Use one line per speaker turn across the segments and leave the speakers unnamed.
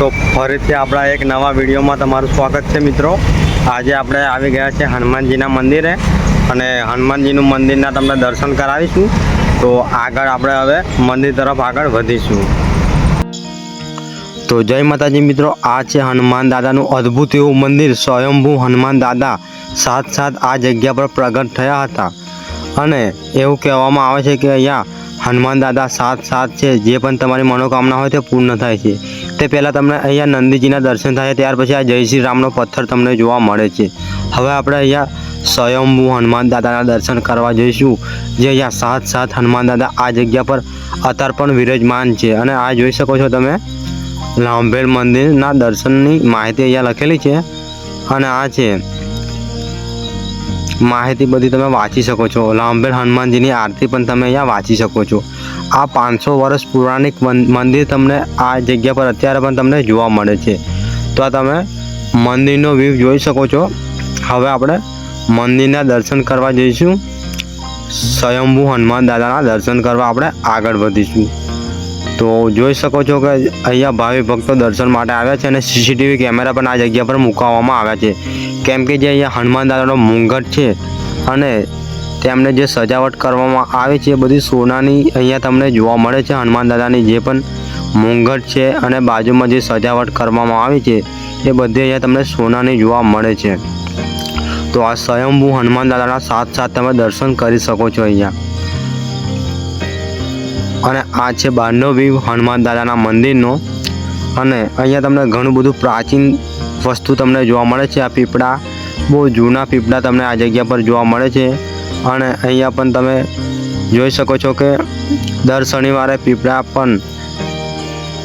તો ફરીથી આપણા એક નવા વિડીયોમાં તમારું સ્વાગત છે મિત્રો. આજે આપણે આવી ગયા છે હનુમાનજીના મંદિરે અને હનુમાનજીનું મંદિરના તમને દર્શન કરાવીશું. તો આગળ આપણે હવે મંદિર તરફ આગળ વધીશું. તો જય માતાજી મિત્રો, આ છે હનુમાન દાદાનું અદ્ભુત એવું મંદિર. સ્વયંભૂ હનુમાન દાદા સાત સાત આ જગ્યા પર પ્રગટ થયા હતા. અને એવું કહેવામાં આવે છે કે અહીંયા હનુમાન દાદા સાત સાત છે. જે પણ તમારી મનોકામના હોય તે પૂર્ણ થાય છે. તે પહેલાં તમને અહીંયા નંદીજીના દર્શન થાય ત્યાર પછી આ જય શ્રી રામનો પથ્થર તમને જોવા મળે છે. હવે આપણે અહીંયા સ્વયંભૂ હનુમાન દાદાના દર્શન કરવા જઈશું. જે અહીંયા સાત સાત હનુમાન દાદા આ જગ્યા પર અત્યાર પણ વિરાજમાન છે. અને આ જોઈ શકો છો તમે લાંભેલ મંદિરના દર્શનની માહિતી અહીંયા લખેલી છે. અને આ છે, માહિતી બધી તમે વાંચી શકો છો. લાંભેલ હનુમાનજીની આરતી પણ તમે અહીંયા વાંચી શકો છો. આ પાંચસો વર્ષ પૌરાણિક મંદિર તમને આ જગ્યા પર અત્યારે પણ તમને જોવા મળે છે. તો આ તમે મંદિરનો વ્યૂ જોઈ શકો છો. હવે આપણે મંદિરના દર્શન કરવા જઈશું. સ્વયંભૂ હનુમાન દાદાના દર્શન કરવા આપણે આગળ વધીશું. તો જોઈ શકો છો કે અહીંયા ભાવિ ભક્તો દર્શન માટે આવ્યા છે અને સીસીટીવી કેમેરા પણ આ જગ્યા પર મૂકવામાં આવ્યા છે. કેમ કે જે અહીંયા હનુમાન દાદાનો મુંગટ છે અને તેમને જે સજાવટ કરવામાં આવે છે એ બધી સોનાની અહીંયા તમને જોવા મળે છે. હનુમાન દાદાની જે પણ મોંઘટ છે અને બાજુમાં જે સજાવટ કરવામાં આવી છે, એ બધી અહીંયા તમને સોનાની જોવા મળે છે. તો આ સ્વયંભૂ હનુમાન દાદાના સાથ સાથ તમે દર્શન કરી શકો છો અહીંયા. અને આ છે બહારનો વ્યૂ હનુમાન દાદાના મંદિરનો. અને અહીંયા તમને ઘણું બધું પ્રાચીન વસ્તુ તમને જોવા મળે છે. આ પીપળા, બહુ જૂના પીપળા તમને આ જગ્યા પર જોવા મળે છે. અને અહીંયા પણ તમે જોઈ શકો છો કે દર શનિવારે પીપળા પણ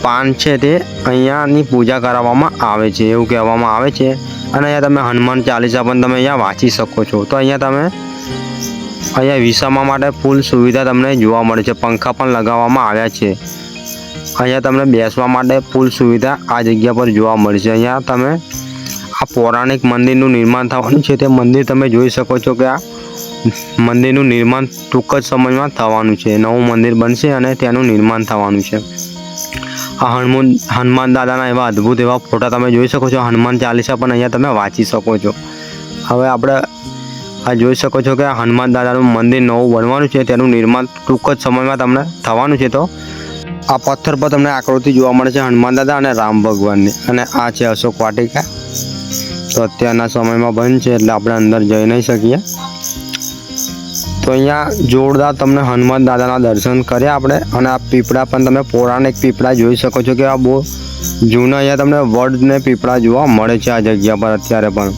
પાન છે તે અહીંયાની પૂજા કરાવવામાં આવે છે, એવું કહેવામાં આવે છે. અને અહીંયા તમે હનુમાન ચાલીસા પણ તમે અહીંયા વાંચી શકો છો. તો અહીંયા તમે અહીંયા વિસામા માટે ફૂલ સુવિધા તમને જોવા મળે છે. પંખા પણ લગાવવામાં આવ્યા છે. અહીંયા તમને બેસવા માટે ફૂલ સુવિધા આ જગ્યા પર જોવા મળશે અહીંયા તમે આ પૌરાણિક મંદિરનું નિર્માણ થવાનું છે. તે મંદિર તમે જોઈ શકો છો કે આ મંદિરનું નિર્માણ ટૂંક જ સમયમાં થવાનું છે. નવું મંદિર બનશે અને તેનું નિર્માણ થવાનું છે. આ હનુમાન હનુમાન દાદાના એવા અદ્ભુત એવા ફોટા તમે જોઈ શકો છો. હનુમાન ચાલીસા પણ અહીંયા તમે વાંચી શકો છો. હવે આપણે આ જોઈ શકો છો કે હનુમાન દાદાનું મંદિર નવું બનવાનું છે. તેનું નિર્માણ ટૂંક જ સમયમાં તમને થવાનું છે તો આ પથ્થર પર તમને આકૃતિ જોવા મળે છે હનુમાન દાદા અને રામ ભગવાનની. અને આ છે અશોક વાટિકા. તો અત્યારના સમયમાં બંધ છે એટલે આપણે અંદર જઈ નહીં શકીએ. તો અહીંયા જોરદાર તમને હનુમાન દાદાના દર્શન કર્યા આપણે. અને આ પીપળા પણ તમે પૌરાણિક પીપળા જોઈ શકો છો કે આ બહુ જૂના અહીંયા તમને વડને પીપળા જોવા મળે છે આ જગ્યા પર અત્યારે પણ.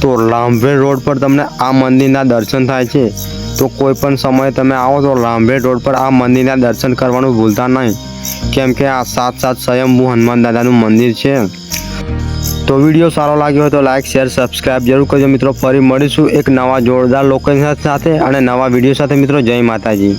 તો લાંભેડ રોડ પર તમને આ મંદિરના દર્શન થાય છે. તો કોઈ પણ સમયે તમે આવો તો લાંભેડ રોડ પર આ મંદિરના દર્શન કરવાનું ભૂલતા નહીં. કેમ કે આ સાત સાત સ્વયંભૂ હનુમાન દાદાનું મંદિર છે. તો વીડિયો સારો લાગ્યો હોય તો લાઇક શેર સબસ્ક્રાઇબ જરૂર કરજો મિત્રો. ફરી મળીશું એક નવા જોરદાર લોકેશન સાથે અને નવા વીડિયો સાથે મિત્રો. જય માતાજી.